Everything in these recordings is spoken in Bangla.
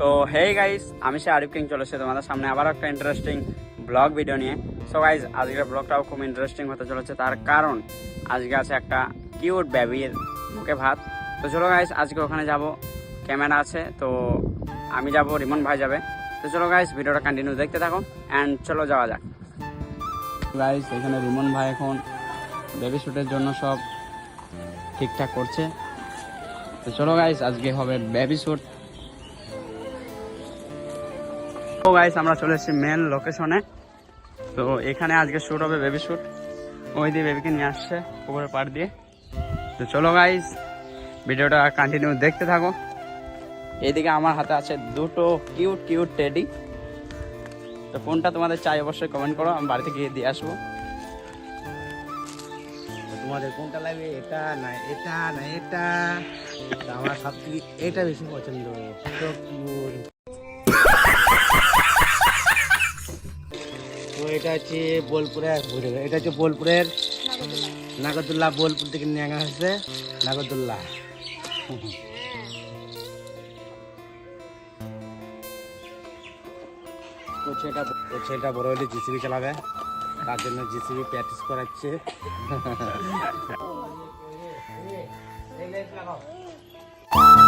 তো হে গাইস আমি সে আরিফ কিং চলেছে তোমাদের সামনে আবার একটা ইন্টারেস্টিং ব্লগ ভিডিও নিয়ে। সো গাইস আজকের ব্লগটাও খুব ইন্টারেস্টিং হতে চলেছে, তার কারণ আজকে আছে একটা কিউট বেবির মুখে ভাত। তো চলো গাইস আজকে ওখানে যাব ক্যামেরা আছে, তো আমি যাব, রিমন ভাই যাবে। তো চলো গাইস ভিডিওটা কন্টিনিউ দেখতে থাকো অ্যান্ড চলো যাওয়া যাক। গাইস এখানে রিমন ভাই এখন বেবি শ্যুটের জন্য সব ঠিকঠাক করছে। তো চলো গাইস আজকে হবে বেবি শ্যুট তো গাইস আমরা চলে এসেছি মেন লোকেশনে তো এখানে আজকে শ্যুট হবে বেবি শ্যুট ওই দিয়ে বেবিকে নিয়ে আসছে পুকুরের পাড় দিয়ে। তো চলো গাইস ভিডিওটা কন্টিনিউ দেখতে থাকো। এইদিকে আমার হাতে আছে দুটো কিউট কিউট টেডি তো কোনটা তোমাদের চাই অবশ্যই কমেন্ট করো, আমি বাড়িতে গিয়ে দিয়ে আসব। তোমাদের কোনটা লাগবে? এটা না এটা না এটা। আমার সব এটা বেশি পছন্দ। এটা হচ্ছে বোলপুরের বুঝে এটা হচ্ছে বোলপুরের নাগরদুল্লাহ বোলপুর থেকে নিয়ে আনা হয়েছে নাগরদুল্লাহ ছেলেটা ছেলেটা বড় হলে জিসিবি চালাবে। তার জন্য জিসিবি প্র্যাকটিস করাচ্ছে। তো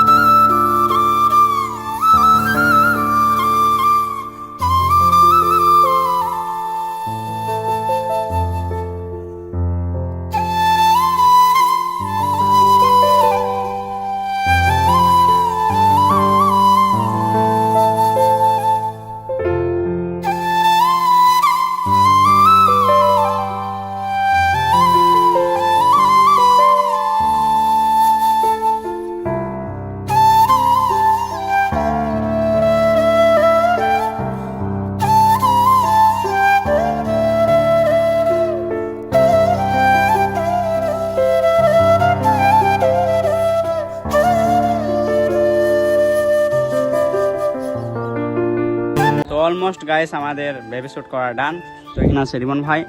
অলমোস্ট গাইস আমাদের বেবি শ্যুট করা ডান তো এখানে আছে রিমন ভাই।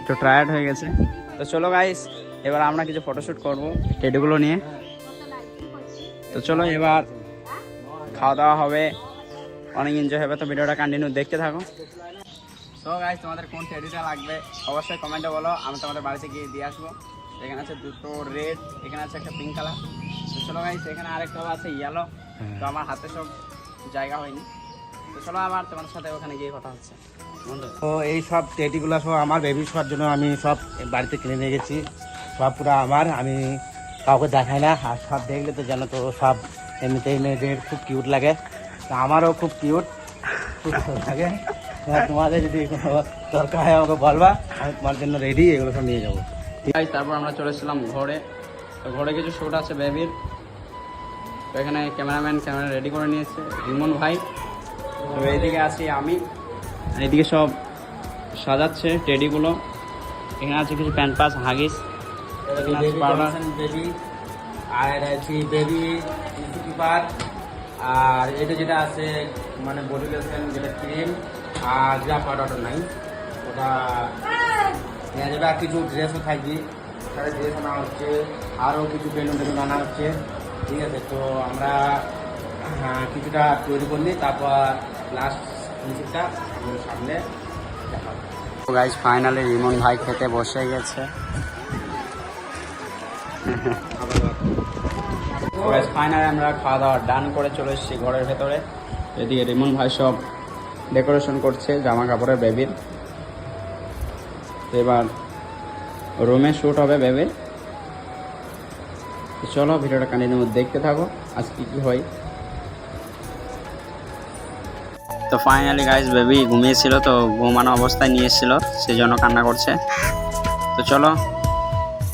একটু টায়ার্ড হয়ে গেছে। তো চলো গাইস এবার আমরা কিছু ফটোশ্যুট করব টেডিগুলো নিয়ে। তো চলো এবার খাওয়া দাওয়া হবে। অনেক এনজয় হবে। তো ভিডিওটা কন্টিনিউ দেখতে থাকো। তো গাইস তোমাদের কোন টেডিটা লাগবে অবশ্যই কমেন্টে বলো। আমি তোমাদের বাড়িতে গিয়ে দিয়ে আসব। এখানে আছে দুটো রেড এখানে আছে একটা পিঙ্ক কালার তো চলো গাইস এখানে আরেকটা আছে ইয়েলো তো আমার হাতে সব জায়গা হয়নি। চলো আবার তোমার সাথে ওখানে গিয়ে কথা হচ্ছে। তো এই সব টেডিগুলো সব আমার বেবি শোয়ার জন্য আমি সব বাড়িতে কিনে নিয়ে গেছি। সব পুরো আমার আমি কাউকে দেখাই না। আর সব দেখলে তো জানো তো সব এমনিতেই মেয়েদের খুব কিউট লাগে। তো আমারও খুব কিউট খুব লাগে। তোমাদের যদি কোনো দরকার হয় আমাকে বলবা আমি তোমার জন্য রেডি এগুলো সব নিয়ে যাব। তারপর আমরা চলে এসেছিলাম ঘরে। তো ঘরে কিছু শ্যুট আছে বেবির তো এখানে ক্যামেরাম্যান ক্যামেরা রেডি করে নিয়েছে। রিমন ভাই। তো এইদিকে আছি আমি। আর এদিকে সব সাজাচ্ছে টেডিগুলো। এখানে আছে কিছু প্যান্ট পাস হাগিস। বেবি আর আছে বেবি কিপার আর এটা যেটা আছে মানে বডি লোশন যেটা ক্রিম আর যা পাউডারটা নাই ওটা নেওয়া যাবে। আর কিছু ড্রেসও থাকবে। তাহলে ড্রেস আনা হচ্ছে আরও কিছু বেলুন টেলুন আনা হচ্ছে। ঠিক আছে তো আমরা হ্যাঁ, কিছুটা তৈরি করলি তারপর লাস্ট আমাদের সামনে গাইজ ফাইনালি রিমন ভাই খেতে বসে গেছে। ফাইনালি আমরা খাওয়া দাওয়া ডান করে চলে এসেছি ঘরের ভেতরে। এদিকে রিমন ভাই সব ডেকোরেশন করছে জামা কাপড়ের বেবির এবার রুমে শ্যুট হবে বেবির চলো ভিডিওটা কন্টিনিউ দেখতে থাকো আজ কি কি হয়। তো ফাইনালি গাইজ বেবি ঘুমিয়েছিল তো ঘুমানো অবস্থায় নিয়ে এসেছিল সেই জন্য কান্না করছে। তো চলো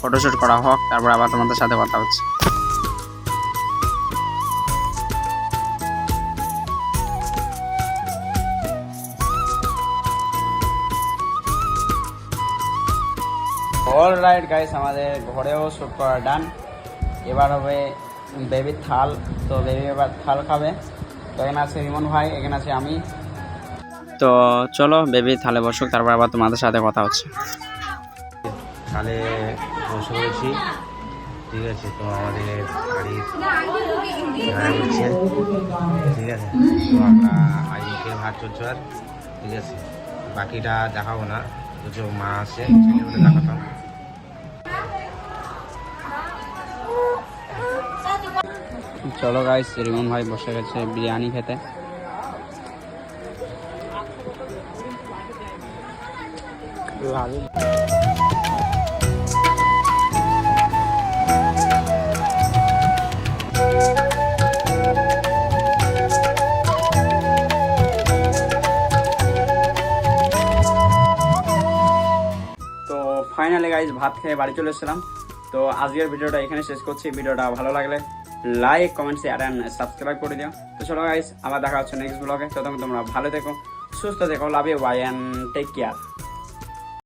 ফটোশ্যুট করা হোক, তারপর আবার তোমাদের সাথে কথা হচ্ছে। অল রাইট গাইস আমাদের ঘরেও শ্যুট করা ডান এবার হবে বেবির থাল, তো বেবি এবার থাল খাবে। তো এখানে আছে রিমন ভাই এখানে আছে আমি। তো চলো বেবি থালে বসুক তারপর আবার তোমাদের সাথে কথা হচ্ছে। তাহলে বসে পড়েছি ঠিক আছে তো আমাদের হচ্ছে ঠিক আছে। তো আমরা আজকে ভাত চলছে আর ঠিক আছে। বাকিটা দেখাবো না কিছু মা আছে সেগুলো দেখাতাম। চলো গাইস রিমন ভাই বসে গেছে বিরিয়ানি খেতে। তো ফাইনালি গাইজ ভাত খেয়ে বাড়ি চলে এসেছিলাম। তো আজকের ভিডিওটা এখানে শেষ করছি। ভিডিওটা ভালো লাগলে like comment share and subscribe করে দিও। তো চলো গাইস আবার দেখা হচ্ছে নেক্সট ব্লগে তো তোমরা ভালো থেকো, সুস্থ থেকো love you bye and take care